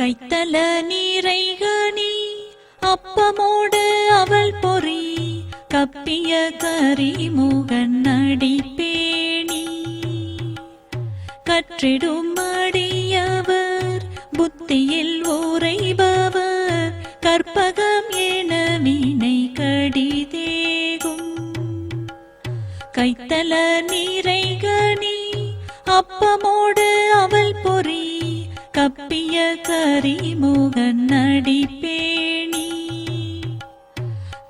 கைத்தல நீரைகனி அப்பமோடு அவள் பொறி கப்பிய கரிமுகன் அடிப்பேணி கற்றிடும் அடியவர் புத்தியில் உரைபவர் கற்பகம் என வினை கடிதேகும். கைத்தல நீ கரிமுகன் அடிப்பேணி.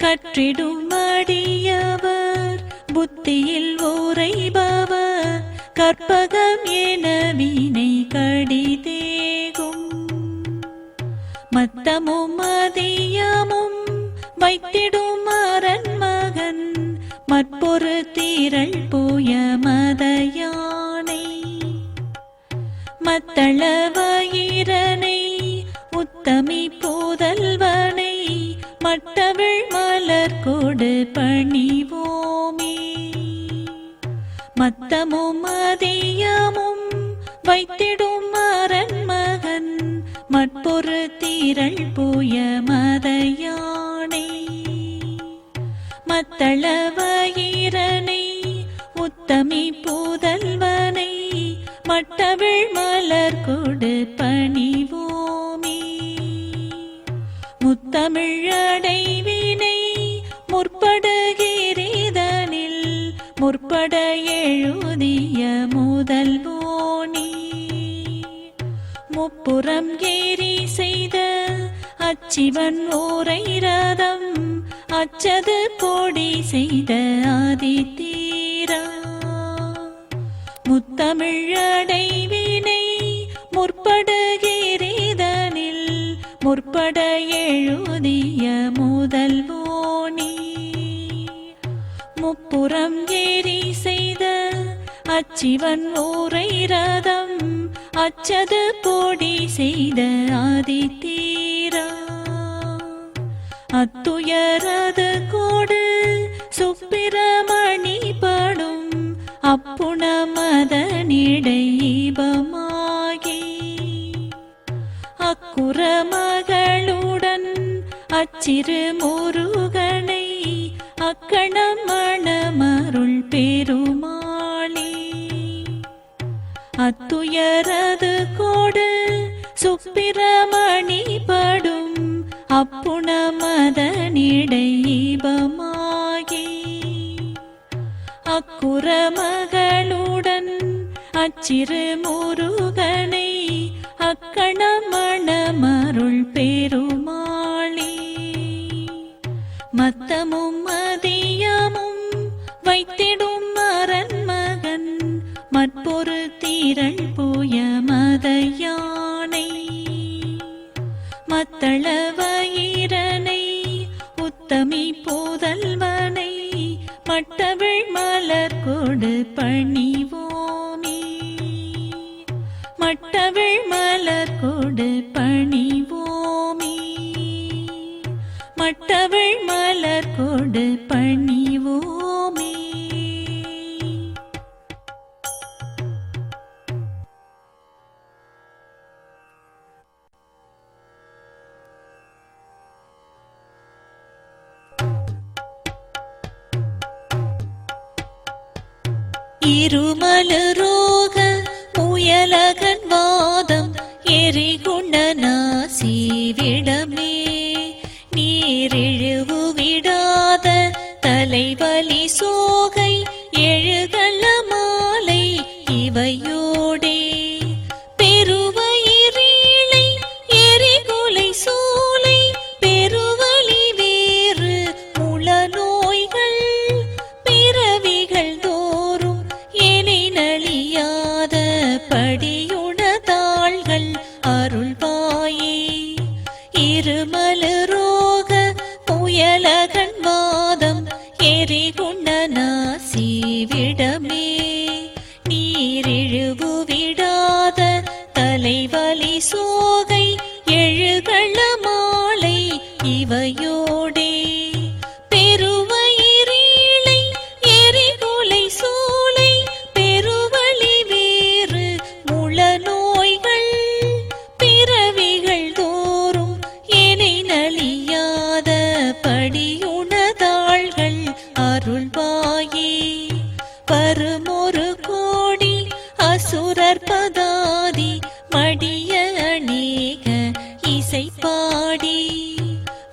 கற்றிடும் அடியவர் புத்தியில் ஓரைபவர் கற்பகம் என வீணை கடிதேகும். மத்தமும் மதியமும் வைத்திடும் அரண் மகன் மற்பொரு தீரள் போய மதயானை. மத்தள வயிரனை மலர் பணிவோமே. மத்தமும் மதியமும் வைத்திடும் அரண் மகன் மற்பொரு தீரள் போய மதையானை. மத்தளவயிரனை உத்தமி பூதல்வனை மட்டவிழ் மலர் கொடுப்ப சிவன் ஓரை ரதம் அச்சது கோடி செய்த ஆதித்தீரா. முத்தமிழடைவினை முற்படுகிறீதனில் முற்பட எழுதிய முதல் முதல்வோனி முப்புறம் ஏறி செய்த அச்சிவன் ஓரை ரதம் அச்சது கோடி செய்த ஆதித்தீரா. துயரது கோடு சுப்பிரமணி படும் அப்புண மதனிடையீபமாகி அக்குற மகளுடன் அச்சிறு முருகனை அக்கணம் மணமருள் பெருமாளி. அத்துயரது கோடு சுப்பிரமணி படும் அப்பு திருமுருகனை முருகனை அக்கணமணமருள் பெருமாளி. மத்தமும் மதியமும் வைத்திடும் அரண் மகன் மற்பொரு தீரள் போய மதையானை. மத்தளவயிரனை உத்தமி போதல்வனை மட்டவிழ் மலர் கொடு பணி இருமலரோக முயலகன் வாதம் எரிகுண்ட நாசிவிடமே తుండనా సీవిడమే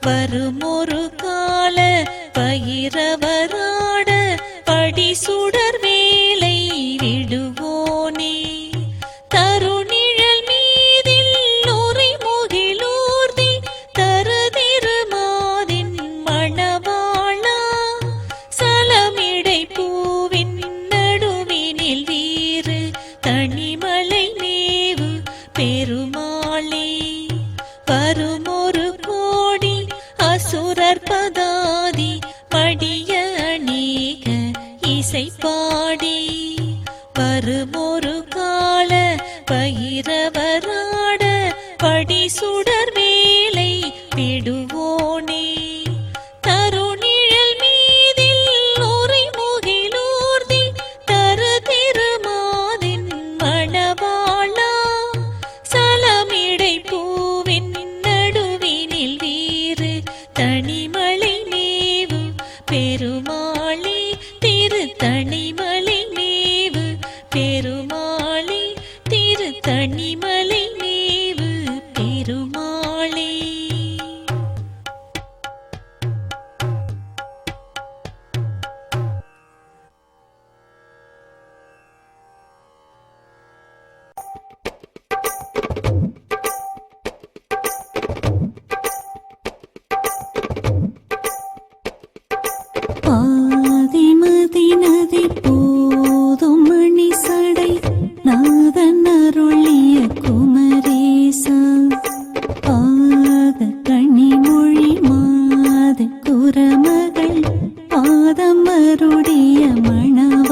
வருமொரு இசை பாடி வருமொரு கால பயிரவராட படி சுட மணம்